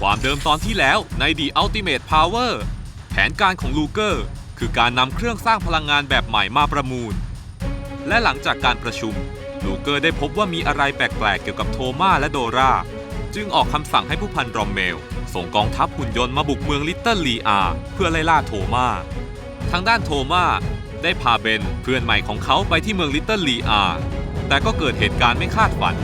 ความเดิมตอนที่แล้วใน The Ultimate Power แผนการของลูเกอร์ คือการนำเครื่องสร้างพลังงานแบบใหม่มาประมูล และหลังจากการประชุม ลูเกอร์ได้พบว่ามีอะไรแปลกๆ เกี่ยวกับโทมาและโดรา จึงออกคำสั่งให้ผู้พันรอมเมล ส่งกองทัพหุ่นยนต์มาบุกเมืองลิตเติ้ลลีอา เพื่อไล่ล่าโทมาทางด้านโทมาได้พาเบนเพื่อนใหม่ของเขาไปที่เมืองลิตเติ้ลลีอา แต่ก็เกิดเหตุการณ์ไม่คาดฝัน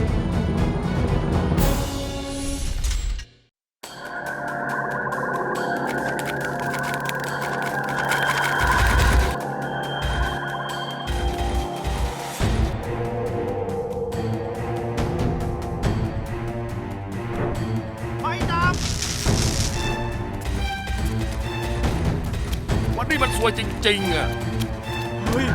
จริงอะเฮ้ย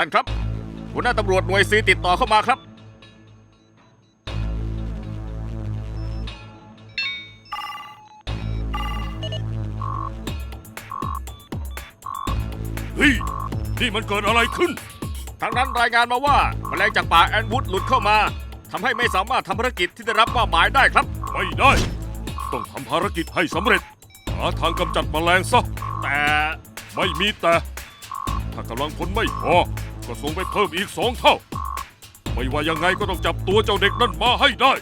ท่านครับหัวหน้าตำรวจหน่วยซีติดต่อเข้ามาครับ ยนี่มันเกิดอะไรขึ้น ทางนั้นรายงานมาว่าแมลงจากป่าแอนวูดหลุดเข้ามาทำให้ไม่สามารถทำภารกิจที่ได้รับมอบหมายได้ครับ ไม่ได้ ต้องทำภารกิจให้สำเร็จ หาทางกำจัดแมลงซะ แต่ไม่มีแต่ ถ้ากำลังพลไม่พอ ก็ส่งไปเพิ่มอีกสองเท่า ไม่ว่ายังไงก็ต้องจับตัวเจ้าเด็กนั่นมาให้ได้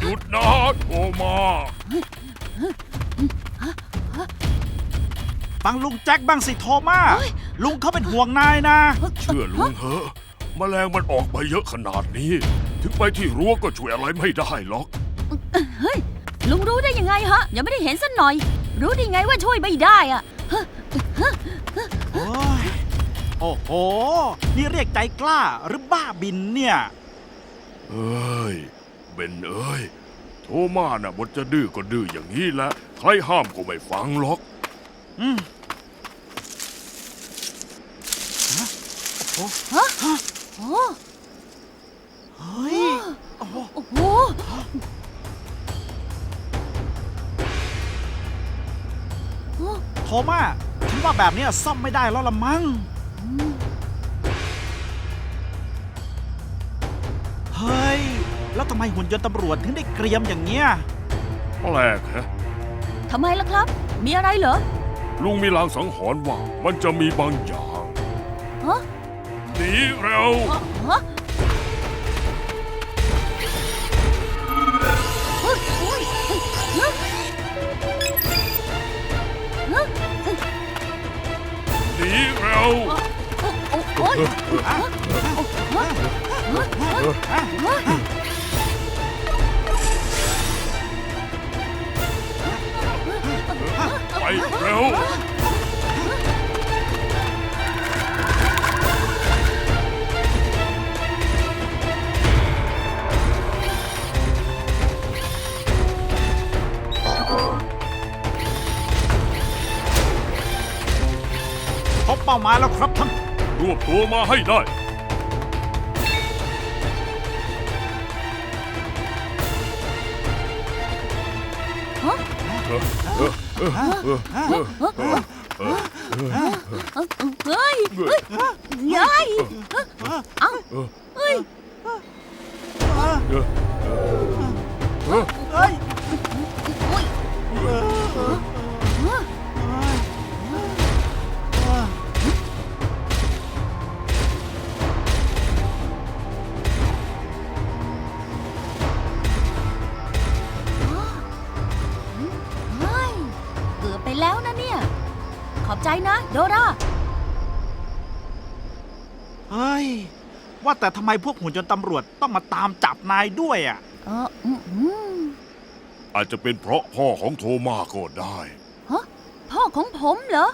หยุดนะโทมา ฟังลุงแจ็คบ้างสิโทมาลุงเขาเป็นห่วงนายนะ เชื่อลุงเหอะแมลงมันออกไปเยอะขนาดนี้ ถึงไปที่รั้วก็ช่วยอะไรไม่ได้หรอกลุงรู้ได้ยังไงฮะ ยังไม่ได้เห็นสักหน่อย รู้ได้ไงว่าช่วยไม่ได้อะโอ้ยโอ้โห นี่เรียกใจกล้าหรือบ้าบินเนี่ย เอ้ย เบนเอ้ย โทมาน่ะบทจะดื้อก็ดื้ออย่างนี้แหละใครห้ามก็ไม่ฟังหรอก อืมโอ้เฮ้ยโอ้โหโอ้โหโทมาฉันว่าแบบเนี้ยซ่อมไม่ได้แล้วละมั้งเแล้วทำไมหุ่นยนต์ตำรวจถึงได้เกรียมอย่างเงี้ยแปลกฮะทำไมล่ะครับ มีอะไรเหรอลุงมีลางสังหรณ์ว่ามันจะมีบางอย่างฮะหนีเร็วฮะเฮ้ยเฮ้ยเฮ้ยเฮ้ยหนีเร็วโอ้โอ้ย พบเป้าหมายแล้วครับท่าน รวบตัวมาให้ได้เเฮ้ยเฮ้ยเฮ้ยเอ้าเฮ้ย เแต่ทำไมพวกหุ่นยนต์ตำรวจต้องมาตามจับนายด้วยอะ เอออืมอืมอาจจะเป็นเพราะพ่อของโทมาก็ได้ ฮะพ่อของผมเหรอ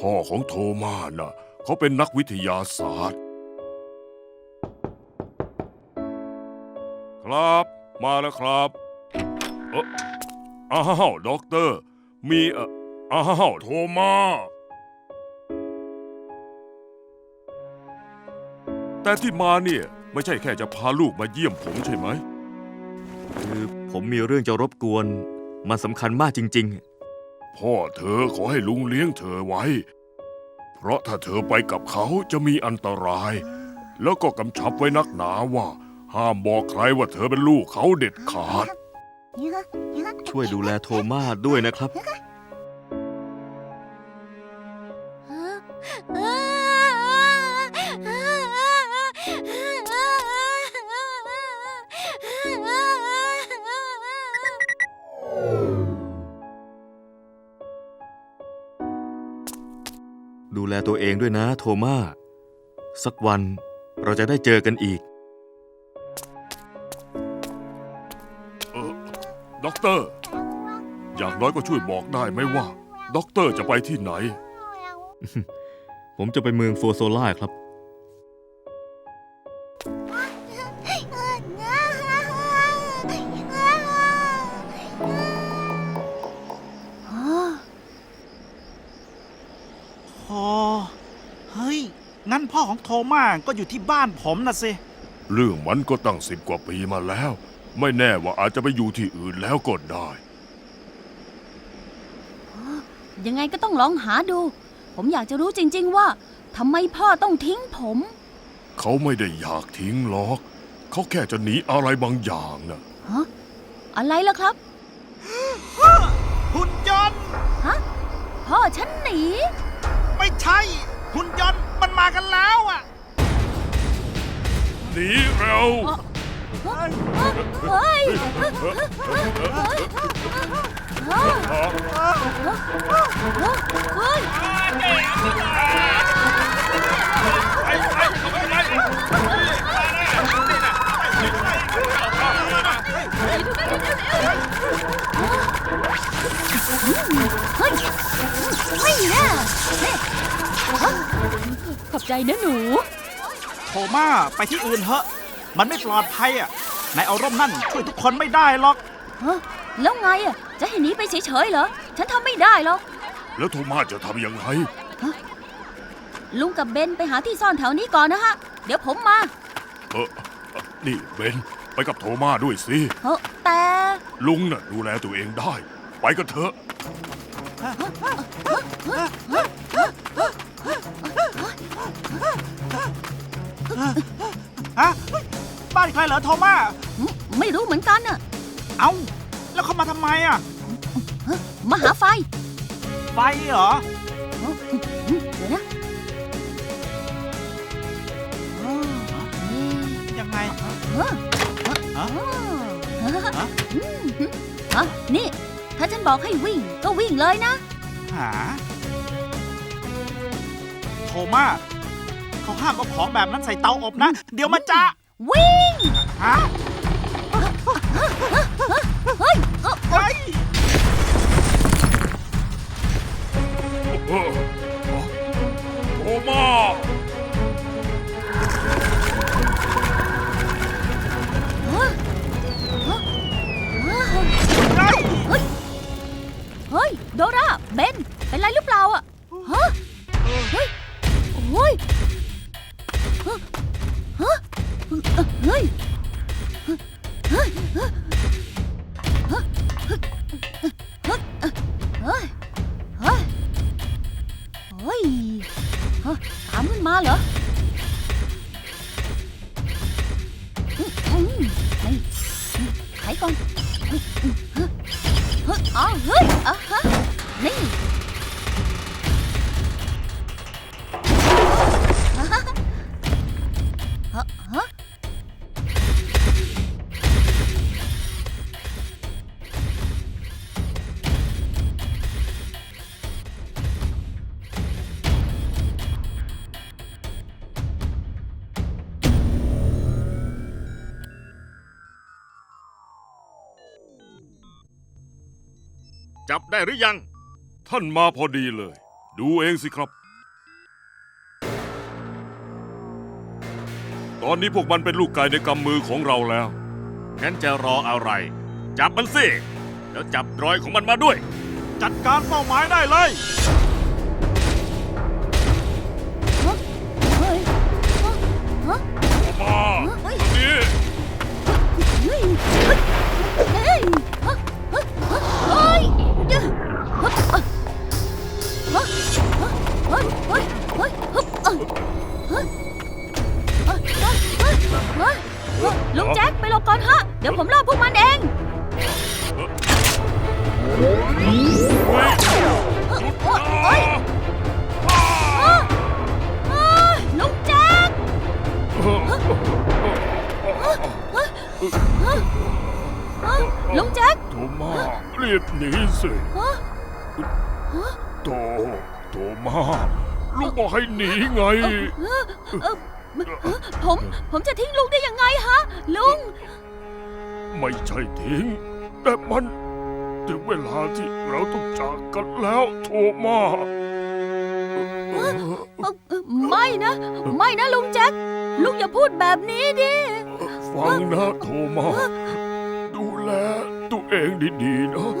พ่อของโทมาน่ะ เขาเป็นนักวิทยาศาสตร์ ครับมาแล้วครับเอ่ออ้าวด็อกเตอร์ มีเอ่ออ้าวโทมา แต่ที่มาเนี่ยไม่ใช่แค่จะพาลูกมาเยี่ยมผมใช่ไหม คือผมมีเรื่องจะรบกวน มันสำคัญมากจริง พ่อเธอขอให้ลุงเลี้ยงเธอไว้ เพราะถ้าเธอไปกับเขาจะมีอันตราย แล้วก็กำชับไว้นักหนาว่า ห้ามบอกใครว่าเธอเป็นลูกเขาเด็ดขาด ๆ ช่วยดูแลโทม่าด้วยนะครับดูแล ตัวเองด้วยนะโทม่าสักวันเราจะได้เจอกันอีก เออด็อกเตอร์ อย่างน้อยก็ช่วยบอกได้ไหมว่า ด็อกเตอร์จะไปที่ไหน ผมจะไปเมืองโฟโซล่าครับ พอเฮ้ย งั้นพ่อของโทม่าก็อยู่ที่บ้านผมนะสิ เรื่องมันก็ตั้งสิบกว่าปีมาแล้ว ไม่แน่ว่าอาจจะไปอยู่ที่อื่นแล้วก็ได้ ยังไงก็ต้องลองหาดู ผมอยากจะรู้จริง ๆ ว่าทำไมพ่อต้องทิ้งผม เขาไม่ได้อยากทิ้งหรอก เขาแค่จะหนีอะไรบางอย่างนะฮะอะไรล่ะครับ หุ่นยนต์ พ่อฉันหนี ไม่ใช่ หุ่นยนต์มันมากันแล้วอะ หนีเร็ว เฮ้ยเฮ้ ขอบใจนะหนู โทม่าไปที่อื่นเถอะ มันไม่ปลอดภัยอะนายเอาร่มนั่นช่วยทุกคนไม่ได้หรอกฮะแล้วไงอะ จะให้หนีไปเฉยๆเหรอ ฉันทำไม่ได้หรอก แล้วโทมัสจะทำยังไง ลุงกับเบนไปหาที่ซ่อนแถวนี้ก่อนนะฮะ เดี๋ยวผมมา เออเอ่อนี่เบนไปกับโทมัสด้วยสิ เฮ้แต่ ลุงน่ะดูแลตัวเองได้ ไปกันเถอะ ฮะบ้านใครเหรอโทม่าหึไม่รู้เหมือนกันน่ะ เอ้า แล้วเขามาทำไมอะ มาหาไฟ ไฟเหรอหึเดี๋ยวนะอ๋อนี่ยังไงฮะฮะอ๋อฮะอืมหึฮะนี่ ถ้าฉันบอกให้วิ่งก็วิ่งเลยนะ หา โทม่าเขาห้ามเอาของแบบนั้นใส่เตาอบนะ เดี๋ยวมันจะวิ่ง ฮะ ฮะจับได้หรือยัง ท่านมาพอดีเลย ดูเองสิครับ ตอนนี้พวกมันเป็นลูกไก่ในกำมือของเราแล้ว งั้นจะรออะไร จับมันสิ แล้วจับรอยของมันมาด้วย จัดการเป้าหมายได้เลย เดี๋ยวผมล่อพวกมันเองเฮ้ยเฮ้ยเฮ้ยฮะลุงแจ็คฮะลุงแจ็คโทมารีบหนีสิฮะโตโทมาลูกบอกให้หนีไง เออเออผม ผมจะทิ้งลุงได้ยังไงฮะ ลุง ไม่ใช่ทิ้ง แต่มันถึงเวลาที่เราต้องจากกันแล้วโทมาเอ่อเอ่อไม่นะ ไม่นะลุงแจ็คลุงอย่าพูดแบบนี้ดิ ฟังนะโทมาดูแลตัวเองดีๆนะ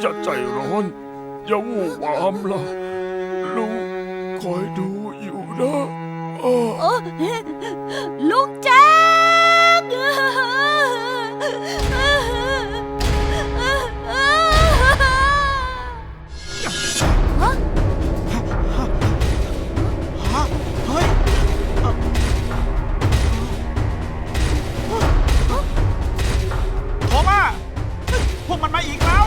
อย่าใจร้อน อย่าวู่วามล่ะลุงคอยดูอยู่นะอ้อเออลุงแจ็คฮะเฮ้ยเอ่อ โทมาพวกมันมาอีกแล้ว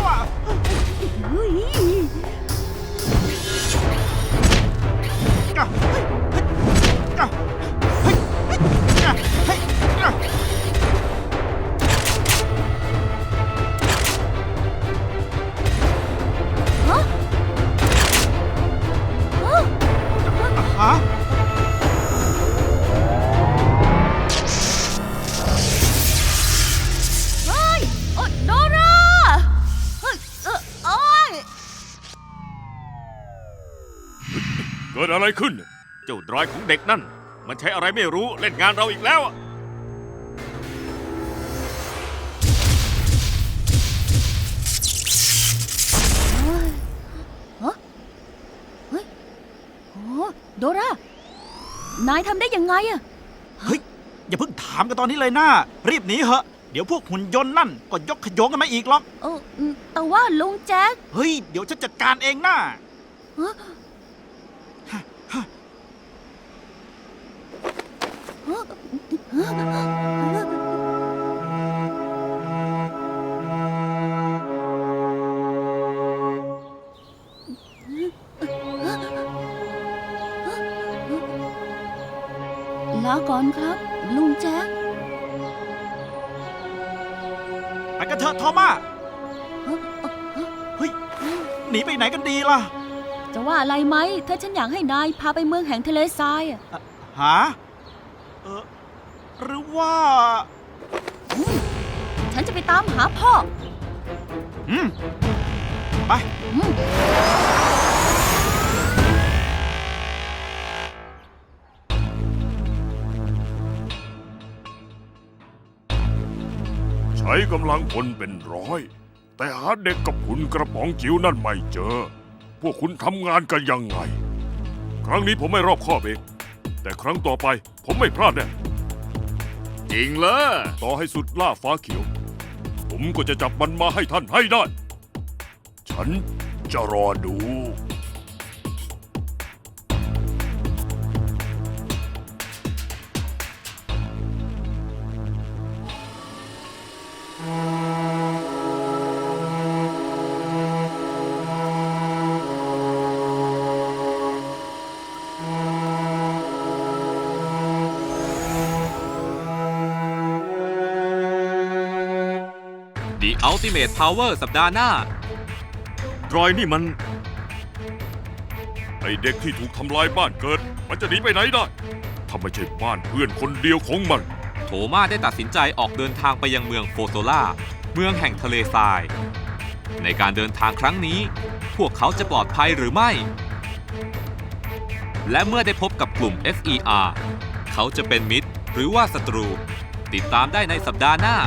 กิดอะไรขึ้น เจ้าดรายของเด็กนั่น มันใช้อะไรไม่รู้เล่นงานเราอีกแล้วอะโอ้โดรา นายทำได้ยังไงอะเฮ้ย อย่าเพิ่งถามกันตอนนี้เลยนะรีบหนีเหอะ เดี๋ยวพวกหุ่นยนต์นั่นก็ยกขยงกันมาอีกหรอก เอออืมแต่ว่าลุงแจ็ค เฮ้ย เดี๋ยวฉันจัดการเองนะ ฮะ ลาก่อนครับ ลุงแจ็คไปกันเถอะโทมาเฮ้ย หนีไปไหนกันดีล่ะ จะว่าอะไรไหม ถ้าฉันอยากให้นายพาไปเมืองแห่งทะเลทรายอะ หา เออหรือว่า ฉันจะไปตามหาพ่ออืม ไป อืมใช้กำลังคนเป็นร้อย แต่หาเด็กกับหุ่นกระป๋องจิ๋วนั่นไม่เจอ พวกคุณทำงานกันยังไง ครั้งนี้ผมไม่รอบคอบเอง แต่ครั้งต่อไปผมไม่พลาดแน่จริงเลยต่อให้สุดล่าฟ้าเขียว ผมก็จะจับมันมาให้ท่านให้ได้ ฉันจะรอดู The Ultimate Power สัปดาห์หน้ารอยนี่มัน ไอเด็กที่ถูกทำลายบ้านเกิด มันจะหนีไปไหนได้ถ้าไม่ใช่บ้านเพื่อนคนเดียวของมันโทมาได้ตัดสินใจออกเดินทางไปยังเมืองโฟโซล่า เมืองแห่งทะเลทราย ในการเดินทางครั้งนี้ พวกเขาจะปลอดภัยหรือไม่ และเมื่อได้พบกับกลุ่ม FER เขาจะเป็นมิตรหรือว่าศัตรู ติดตามได้ในสัปดาห์หน้า